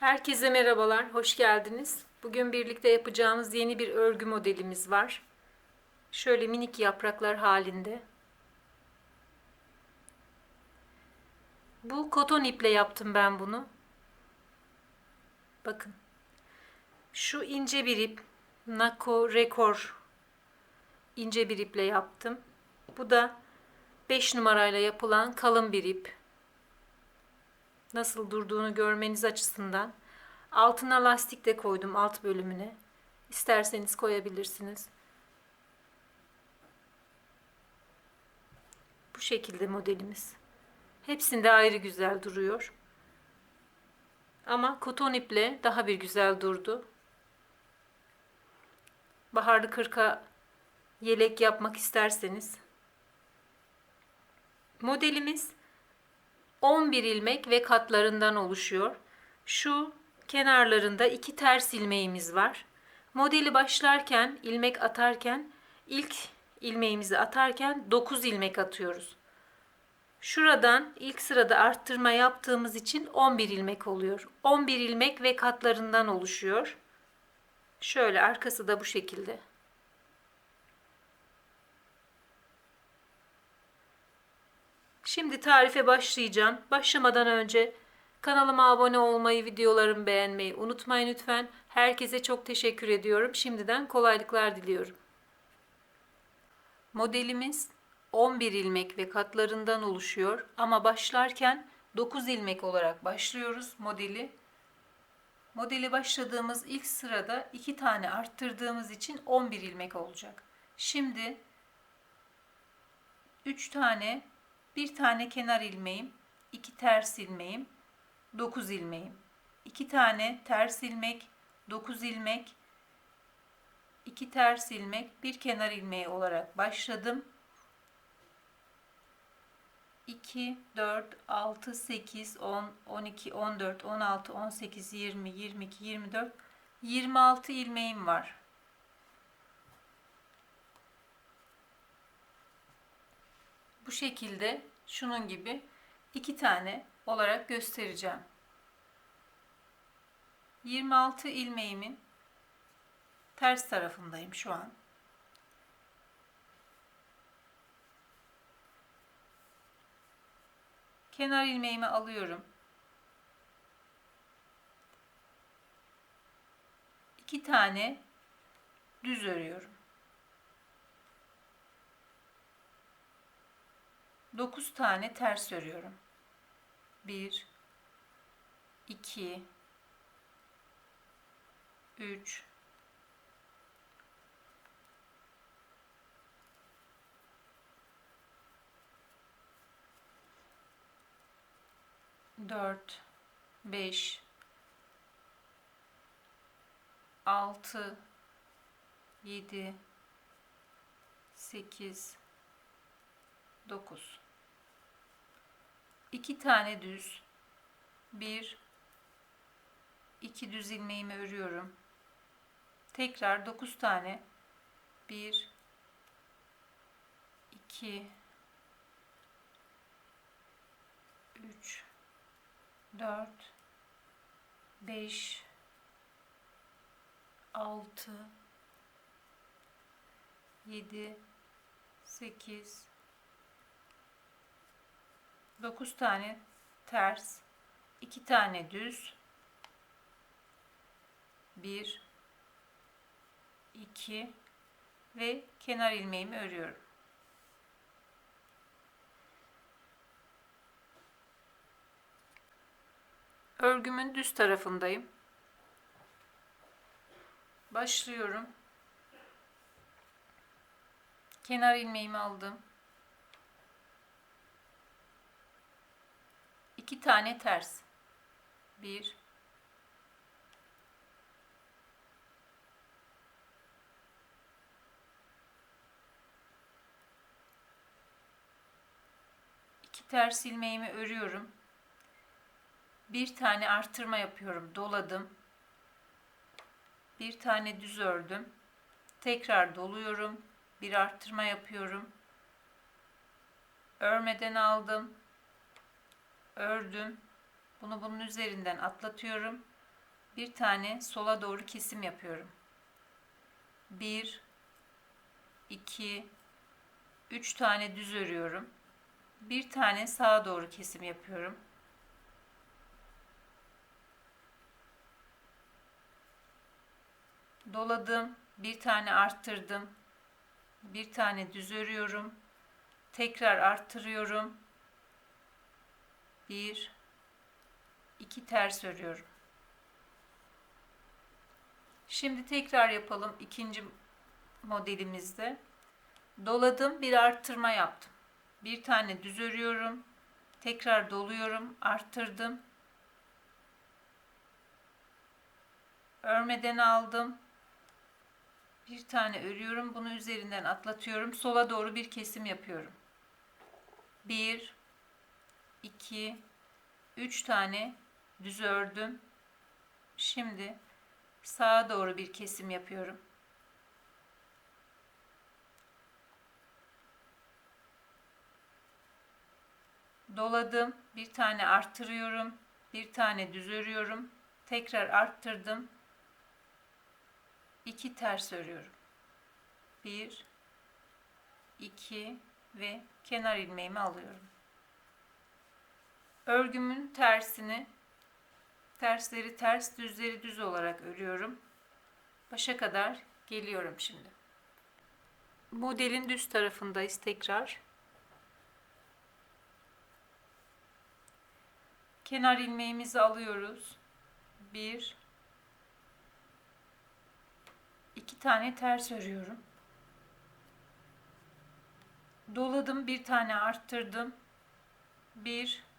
Herkese merhabalar, hoş geldiniz. Bugün birlikte yapacağımız yeni bir örgü modelimiz var. Şöyle minik yapraklar halinde. Bu koton iple yaptım ben bunu. Bakın. Şu ince bir ip, Nako Rekor ince bir iple yaptım. Bu da 5 numarayla yapılan kalın bir ip nasıl durduğunu görmeniz açısından altına lastik de koydum alt bölümüne. İsterseniz koyabilirsiniz. Bu şekilde modelimiz. Hepsinde ayrı güzel duruyor. Ama koton iple daha bir güzel durdu. Baharlı kırka yelek yapmak isterseniz. Modelimiz 11 ilmek ve katlarından oluşuyor. Şu kenarlarında iki ters ilmeğimiz var. Modeli başlarken, ilmek atarken ilk ilmeğimizi atarken 9 ilmek atıyoruz. Şuradan ilk sırada arttırma yaptığımız için 11 ilmek oluyor. 11 ilmek ve katlarından oluşuyor. Şöyle arkası da bu şekilde. Şimdi tarife başlayacağım. Başlamadan önce kanalıma abone olmayı, videolarımı beğenmeyi unutmayın lütfen. Herkese çok teşekkür ediyorum. Şimdiden kolaylıklar diliyorum. Modelimiz 11 ilmek ve katlarından oluşuyor ama başlarken 9 ilmek olarak başlıyoruz modeli. Modeli başladığımız ilk sırada 2 tane arttırdığımız için 11 ilmek olacak. Şimdi 3 tane bir tane kenar ilmeğim, iki ters ilmeğim, 9 ilmeğim. iki tane ters ilmek, 9 ilmek, iki ters ilmek, bir kenar ilmeği olarak başladım. 2, 4, 6, 8, 10, 12, 14, 16, 18, 20, 22, 24, 26 ilmeğim var. bu şekilde şunun gibi iki tane olarak göstereceğim. 26 ilmeğimin ters tarafındayım şu an. Kenar ilmeğimi alıyorum. İki tane düz örüyorum. 9 tane ters örüyorum. 1 2 3 4 5 6 7 8 9 2 tane düz. Bir. İki düz ilmeğimi örüyorum. Tekrar 9 tane. 1 2 3 4 5 6 7 8 9 tane ters 2 tane düz 1 2 ve kenar ilmeğimi örüyorum. Örgümün düz tarafındayım. Başlıyorum. Kenar ilmeğimi aldım. İki tane ters. Bir, iki ters ilmeğimi örüyorum. Bir tane artırma yapıyorum. Doladım. Bir tane düz ördüm. Tekrar doluyorum. Bir arttırma yapıyorum. Örmeden aldım ördüm. Bunu bunun üzerinden atlatıyorum. bir tane sola doğru kesim yapıyorum. 1 2 3 tane düz örüyorum. Bir tane sağa doğru kesim yapıyorum. Doladım, bir tane arttırdım. Bir tane düz örüyorum. Tekrar arttırıyorum. Bir, iki ters örüyorum. Şimdi tekrar yapalım ikinci modelimizde. Doladım, bir arttırma yaptım. Bir tane düz örüyorum. Tekrar doluyorum, arttırdım. Örmeden aldım. Bir tane örüyorum. Bunu üzerinden atlatıyorum. Sola doğru bir kesim yapıyorum. 1 2 3 tane düz ördüm. Şimdi sağa doğru bir kesim yapıyorum. Doladım. Bir tane arttırıyorum. Bir tane düz örüyorum. Tekrar arttırdım. 2 ters örüyorum. 1 2 ve kenar ilmeğimi alıyorum. Örgümün tersini tersleri ters, düzleri düz olarak örüyorum. Başa kadar geliyorum şimdi. Modelin düz tarafındayız tekrar. Kenar ilmeğimizi alıyoruz. 1 2 tane ters örüyorum. Doladım, bir tane arttırdım. 1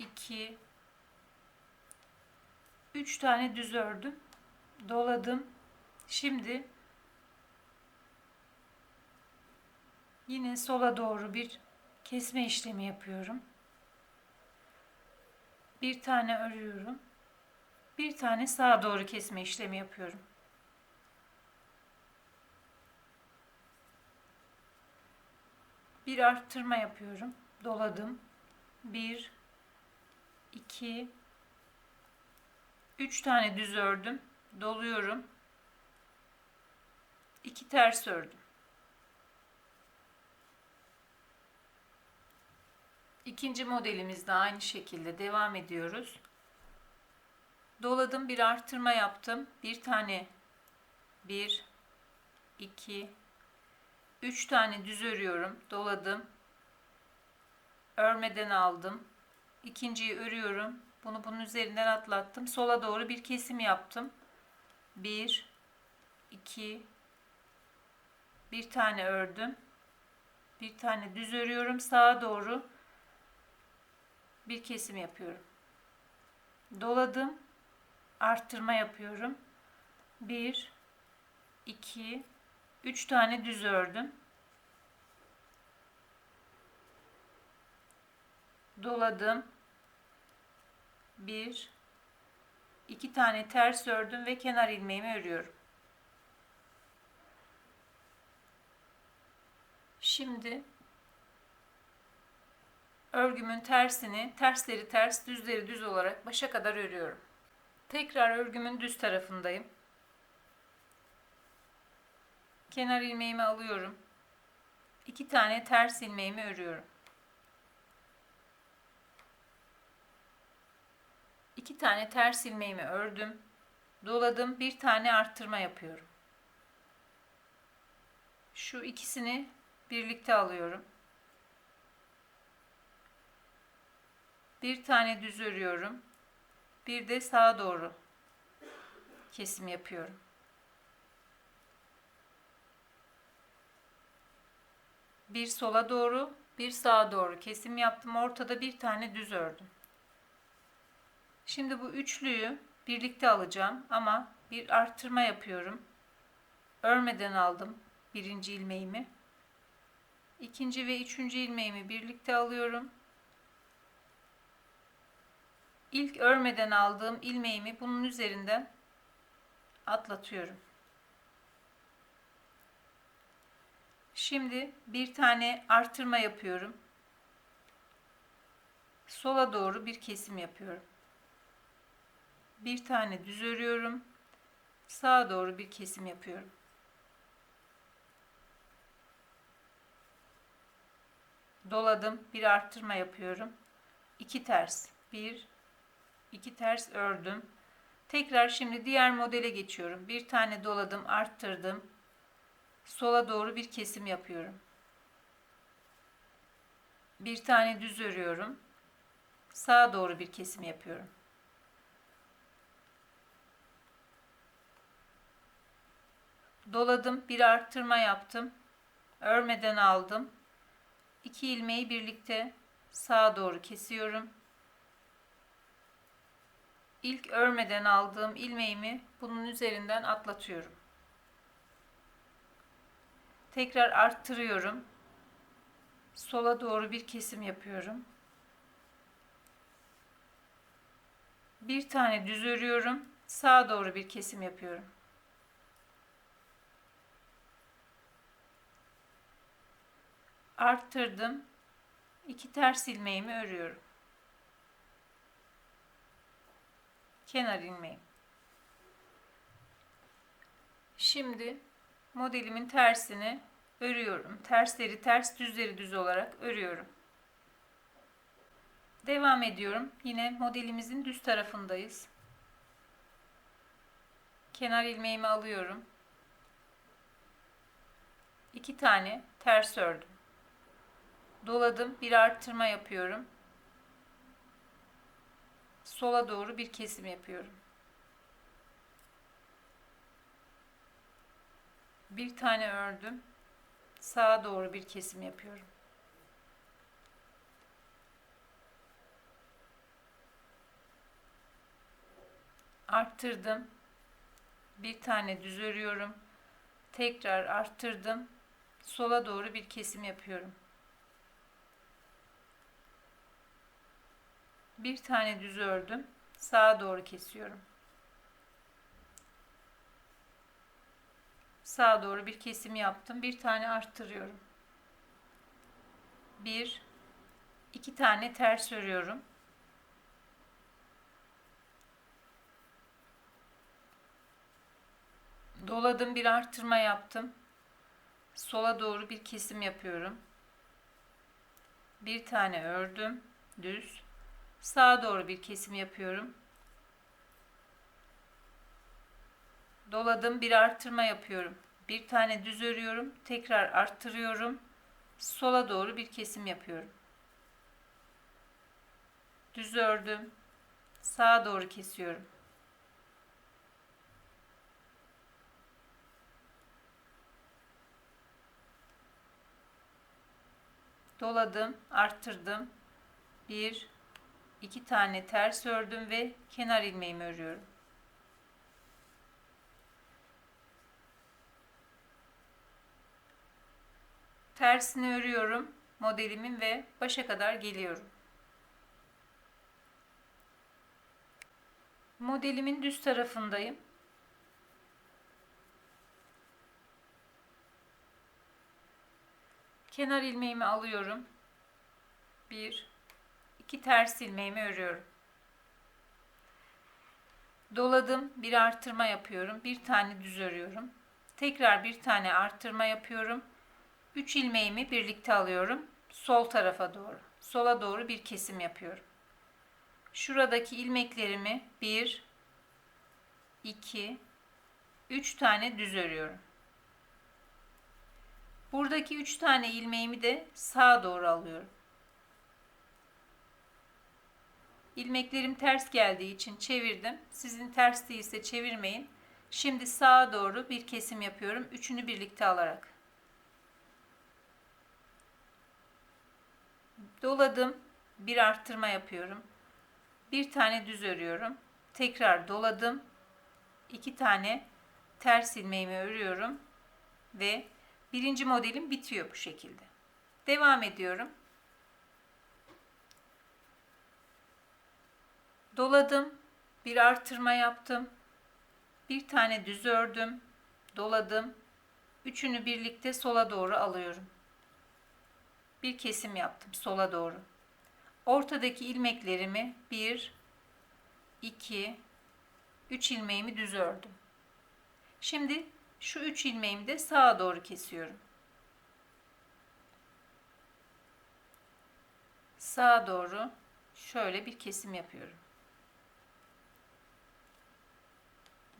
2 3 tane düz ördüm. Doladım. Şimdi yine sola doğru bir kesme işlemi yapıyorum. Bir tane örüyorum. Bir tane sağa doğru kesme işlemi yapıyorum. bir arttırma yapıyorum. Doladım. 1 2 3 tane düz ördüm. Doluyorum. 2 ters ördüm. İkinci modelimizde aynı şekilde devam ediyoruz. Doladım, bir arttırma yaptım. Bir tane 1 2 3 tane düz örüyorum. Doladım. Örmeden aldım. İkinciyi örüyorum. Bunu bunun üzerinden atlattım. Sola doğru bir kesim yaptım. 1 2 bir tane ördüm. Bir tane düz örüyorum. Sağa doğru bir kesim yapıyorum. Doladım. Arttırma yapıyorum. 1 2 3 tane düz ördüm. Doladım. 1 2 tane ters ördüm ve kenar ilmeğimi örüyorum. Şimdi örgümün tersini tersleri ters düzleri düz olarak başa kadar örüyorum. Tekrar örgümün düz tarafındayım. Kenar ilmeğimi alıyorum. İki tane ters ilmeğimi örüyorum. İki tane ters ilmeğimi ördüm. Doladım. Bir tane arttırma yapıyorum. Şu ikisini birlikte alıyorum. Bir tane düz örüyorum. Bir de sağa doğru kesim yapıyorum. bir sola doğru, bir sağa doğru kesim yaptım. Ortada bir tane düz ördüm. Şimdi bu üçlüyü birlikte alacağım ama bir arttırma yapıyorum. Örmeden aldım birinci ilmeğimi. İkinci ve üçüncü ilmeğimi birlikte alıyorum. İlk örmeden aldığım ilmeğimi bunun üzerinden atlatıyorum. Şimdi bir tane artırma yapıyorum. Sola doğru bir kesim yapıyorum. Bir tane düz örüyorum. Sağa doğru bir kesim yapıyorum. Doladım. Bir arttırma yapıyorum. 2 ters. 1 2 ters ördüm. Tekrar şimdi diğer modele geçiyorum. Bir tane doladım, arttırdım. Sola doğru bir kesim yapıyorum. Bir tane düz örüyorum. Sağa doğru bir kesim yapıyorum. Doladım, bir arttırma yaptım. Örmeden aldım. İki ilmeği birlikte sağa doğru kesiyorum. İlk örmeden aldığım ilmeğimi bunun üzerinden atlatıyorum. Tekrar arttırıyorum. Sola doğru bir kesim yapıyorum. Bir tane düz örüyorum. Sağa doğru bir kesim yapıyorum. Arttırdım. İki ters ilmeğimi örüyorum. Kenar ilmeğim. Şimdi modelimin tersini örüyorum. Tersleri ters, düzleri düz olarak örüyorum. Devam ediyorum. Yine modelimizin düz tarafındayız. Kenar ilmeğimi alıyorum. İki tane ters ördüm. Doladım. Bir arttırma yapıyorum. Sola doğru bir kesim yapıyorum. Bir tane ördüm. Sağa doğru bir kesim yapıyorum. Arttırdım. Bir tane düz örüyorum. Tekrar arttırdım. Sola doğru bir kesim yapıyorum. Bir tane düz ördüm. Sağa doğru kesiyorum. Sağa doğru bir kesim yaptım. Bir tane arttırıyorum. Bir, iki tane ters örüyorum. Doladım bir arttırma yaptım. Sola doğru bir kesim yapıyorum. Bir tane ördüm. Düz. Sağa doğru bir kesim yapıyorum. Doladım bir arttırma yapıyorum. Bir tane düz örüyorum. Tekrar arttırıyorum. Sola doğru bir kesim yapıyorum. Düz ördüm. Sağa doğru kesiyorum. Doladım, arttırdım. Bir, iki tane ters ördüm ve kenar ilmeğimi örüyorum. Tersini örüyorum modelimin ve başa kadar geliyorum. Modelimin düz tarafındayım. Kenar ilmeğimi alıyorum. Bir, iki ters ilmeğimi örüyorum. Doladım, bir artırma yapıyorum. Bir tane düz örüyorum. Tekrar bir tane artırma yapıyorum. 3 ilmeğimi birlikte alıyorum. Sol tarafa doğru. Sola doğru bir kesim yapıyorum. Şuradaki ilmeklerimi 1 2 3 tane düz örüyorum. Buradaki 3 tane ilmeğimi de sağa doğru alıyorum. İlmeklerim ters geldiği için çevirdim. Sizin ters değilse çevirmeyin. Şimdi sağa doğru bir kesim yapıyorum. Üçünü birlikte alarak. Doladım. Bir arttırma yapıyorum. Bir tane düz örüyorum. Tekrar doladım. iki tane ters ilmeğimi örüyorum. Ve birinci modelim bitiyor bu şekilde. Devam ediyorum. Doladım. Bir artırma yaptım. Bir tane düz ördüm. Doladım. Üçünü birlikte sola doğru alıyorum bir kesim yaptım sola doğru. Ortadaki ilmeklerimi 1 2 3 ilmeğimi düz ördüm. Şimdi şu 3 ilmeğimi de sağa doğru kesiyorum. Sağa doğru şöyle bir kesim yapıyorum.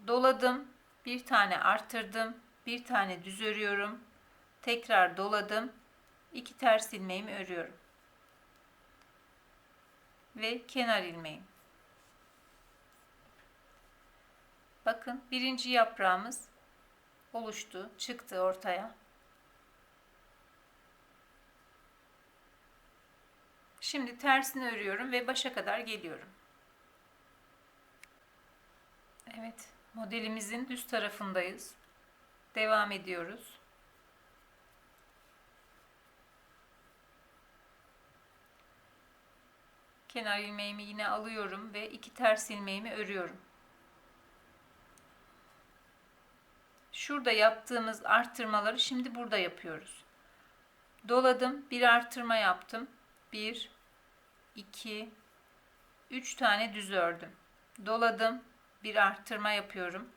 Doladım, bir tane arttırdım, bir tane düz örüyorum. Tekrar doladım, iki ters ilmeğimi örüyorum. Ve kenar ilmeğim. Bakın birinci yaprağımız oluştu, çıktı ortaya. Şimdi tersini örüyorum ve başa kadar geliyorum. Evet, modelimizin düz tarafındayız. Devam ediyoruz. Kenar ilmeğimi yine alıyorum ve iki ters ilmeğimi örüyorum. Şurada yaptığımız arttırmaları şimdi burada yapıyoruz. Doladım, bir arttırma yaptım. 1 2 3 tane düz ördüm. Doladım, bir arttırma yapıyorum.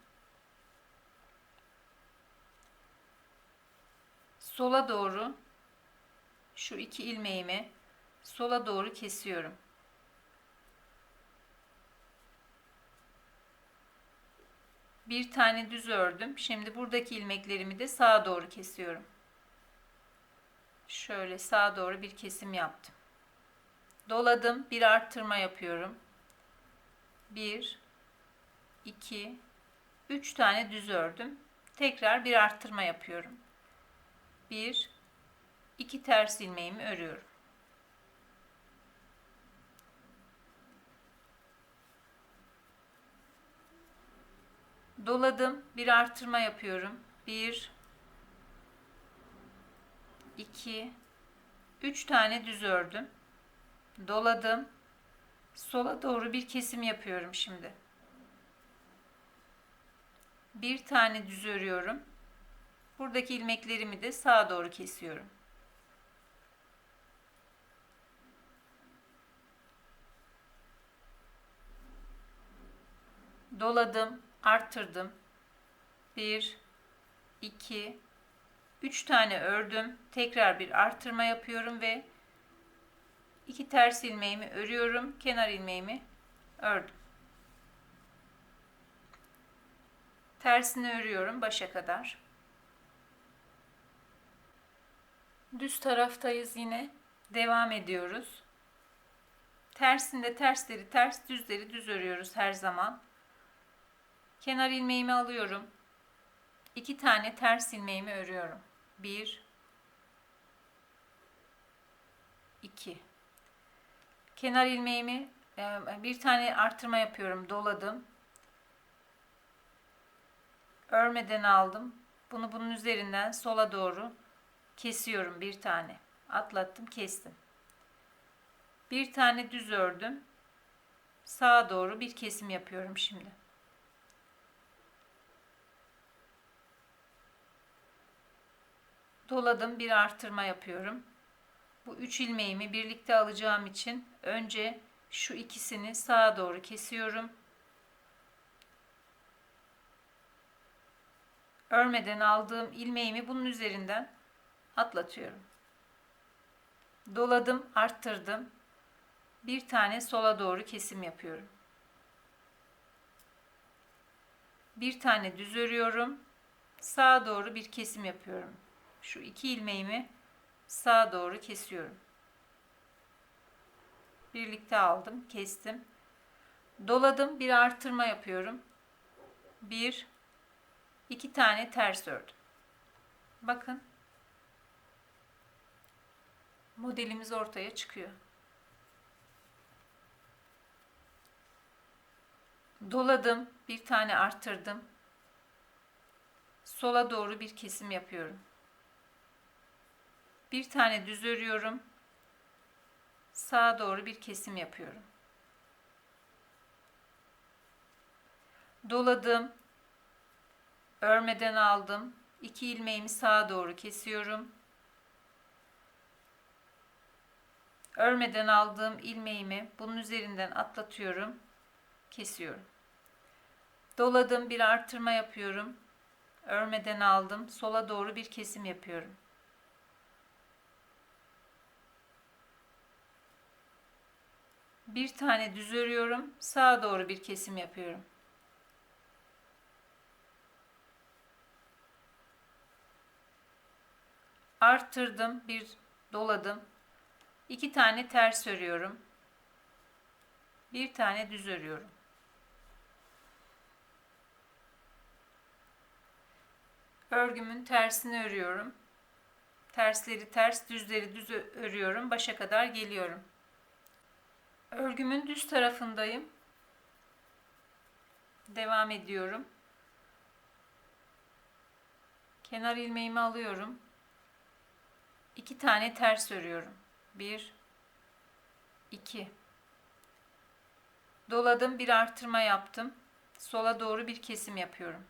Sola doğru şu iki ilmeğimi sola doğru kesiyorum. Bir tane düz ördüm. Şimdi buradaki ilmeklerimi de sağa doğru kesiyorum. Şöyle sağa doğru bir kesim yaptım. Doladım. Bir arttırma yapıyorum. 1 2 3 tane düz ördüm. Tekrar bir arttırma yapıyorum. 1 2 ters ilmeğimi örüyorum. Doladım. Bir artırma yapıyorum. 1 2 3 tane düz ördüm. Doladım. Sola doğru bir kesim yapıyorum şimdi. Bir tane düz örüyorum. Buradaki ilmeklerimi de sağa doğru kesiyorum. Doladım arttırdım. 1 2 3 tane ördüm. Tekrar bir arttırma yapıyorum ve iki ters ilmeğimi örüyorum. Kenar ilmeğimi ördüm. Tersini örüyorum başa kadar. Düz taraftayız yine. Devam ediyoruz. Tersinde tersleri ters, düzleri düz örüyoruz her zaman. Kenar ilmeğimi alıyorum. İki tane ters ilmeğimi örüyorum. Bir, iki. Kenar ilmeğimi e, bir tane artırma yapıyorum. Doladım. Örmeden aldım. Bunu bunun üzerinden sola doğru kesiyorum bir tane. Atlattım, kestim. Bir tane düz ördüm. Sağa doğru bir kesim yapıyorum şimdi. doladım bir artırma yapıyorum. Bu üç ilmeğimi birlikte alacağım için önce şu ikisini sağa doğru kesiyorum. Örmeden aldığım ilmeğimi bunun üzerinden atlatıyorum. Doladım, arttırdım. Bir tane sola doğru kesim yapıyorum. Bir tane düz örüyorum. Sağa doğru bir kesim yapıyorum şu iki ilmeğimi sağa doğru kesiyorum. Birlikte aldım, kestim. Doladım, bir artırma yapıyorum. Bir, iki tane ters ördüm. Bakın. Modelimiz ortaya çıkıyor. Doladım, bir tane arttırdım. Sola doğru bir kesim yapıyorum bir tane düz örüyorum. Sağa doğru bir kesim yapıyorum. Doladım. Örmeden aldım. İki ilmeğimi sağa doğru kesiyorum. Örmeden aldığım ilmeğimi bunun üzerinden atlatıyorum. Kesiyorum. Doladım, bir artırma yapıyorum. Örmeden aldım. Sola doğru bir kesim yapıyorum. Bir tane düz örüyorum. Sağa doğru bir kesim yapıyorum. Arttırdım, bir doladım. İki tane ters örüyorum. Bir tane düz örüyorum. Örgümün tersini örüyorum. Tersleri ters, düzleri düz örüyorum. Başa kadar geliyorum. Örgümün düz tarafındayım. Devam ediyorum. Kenar ilmeğimi alıyorum. İki tane ters örüyorum. Bir, iki. Doladım, bir artırma yaptım. Sola doğru bir kesim yapıyorum.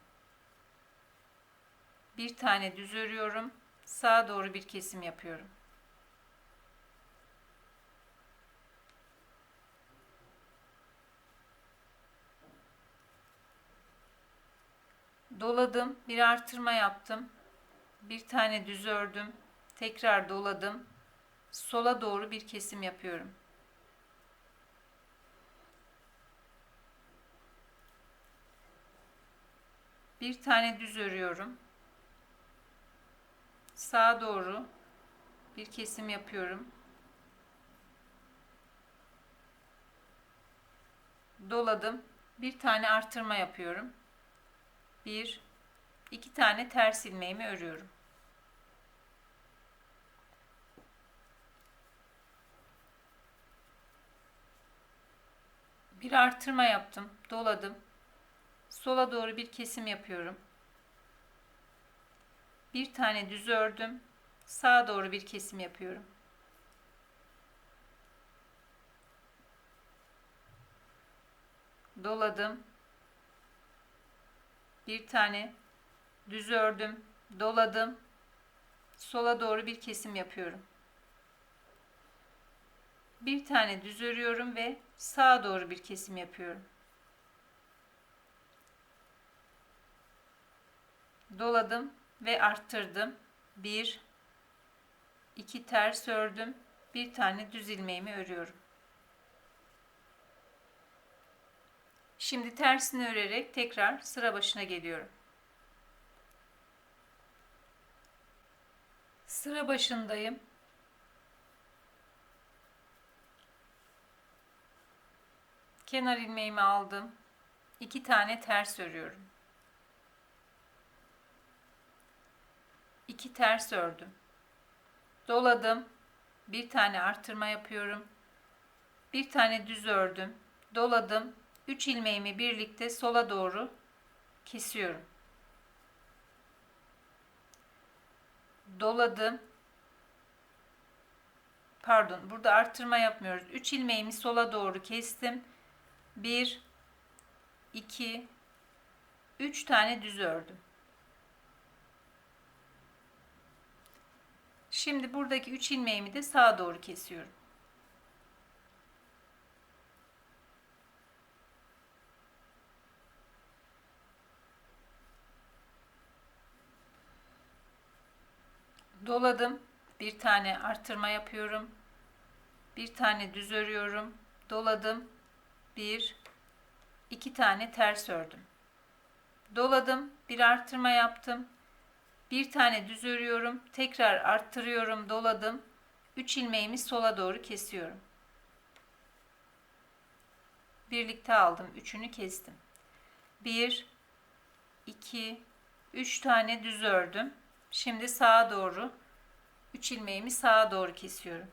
Bir tane düz örüyorum. Sağa doğru bir kesim yapıyorum. Doladım, bir artırma yaptım. Bir tane düz ördüm. Tekrar doladım. Sola doğru bir kesim yapıyorum. Bir tane düz örüyorum. Sağa doğru bir kesim yapıyorum. Doladım. Bir tane artırma yapıyorum. Bir, iki tane ters ilmeğimi örüyorum. Bir artırma yaptım. Doladım. Sola doğru bir kesim yapıyorum. Bir tane düz ördüm. Sağa doğru bir kesim yapıyorum. Doladım. Bir tane düz ördüm. Doladım. Sola doğru bir kesim yapıyorum. Bir tane düz örüyorum ve sağa doğru bir kesim yapıyorum. Doladım ve arttırdım. Bir, iki ters ördüm. Bir tane düz ilmeğimi örüyorum. Şimdi tersini örerek tekrar sıra başına geliyorum. Sıra başındayım. Kenar ilmeğimi aldım. İki tane ters örüyorum. İki ters ördüm. Doladım. Bir tane artırma yapıyorum. Bir tane düz ördüm. Doladım. Üç ilmeğimi birlikte sola doğru kesiyorum. Doladım. Pardon, burada artırma yapmıyoruz. Üç ilmeğimi sola doğru kestim. 1 2 3 tane düz ördüm. Şimdi buradaki 3 ilmeğimi de sağa doğru kesiyorum. Doladım. Bir tane artırma yapıyorum. Bir tane düz örüyorum. Doladım bir, iki tane ters ördüm. Doladım, bir artırma yaptım. Bir tane düz örüyorum, tekrar arttırıyorum, doladım. Üç ilmeğimi sola doğru kesiyorum. Birlikte aldım, üçünü kestim. Bir, iki, üç tane düz ördüm. Şimdi sağa doğru, üç ilmeğimi sağa doğru kesiyorum.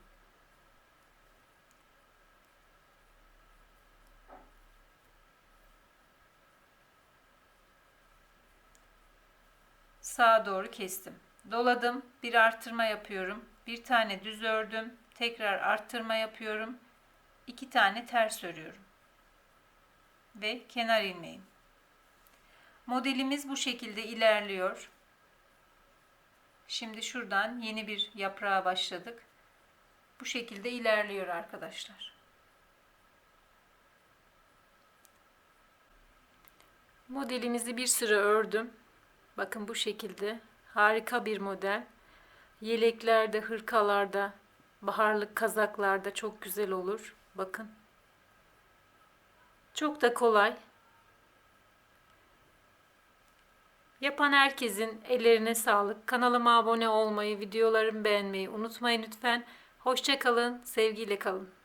Sağa doğru kestim. Doladım. Bir artırma yapıyorum. Bir tane düz ördüm. Tekrar artırma yapıyorum. iki tane ters örüyorum. Ve kenar ilmeğim. Modelimiz bu şekilde ilerliyor. Şimdi şuradan yeni bir yaprağa başladık. Bu şekilde ilerliyor arkadaşlar. Modelimizi bir sıra ördüm. Bakın bu şekilde. Harika bir model. Yeleklerde, hırkalarda, baharlık kazaklarda çok güzel olur. Bakın. Çok da kolay. Yapan herkesin ellerine sağlık. Kanalıma abone olmayı, videolarımı beğenmeyi unutmayın lütfen. Hoşça kalın, sevgiyle kalın.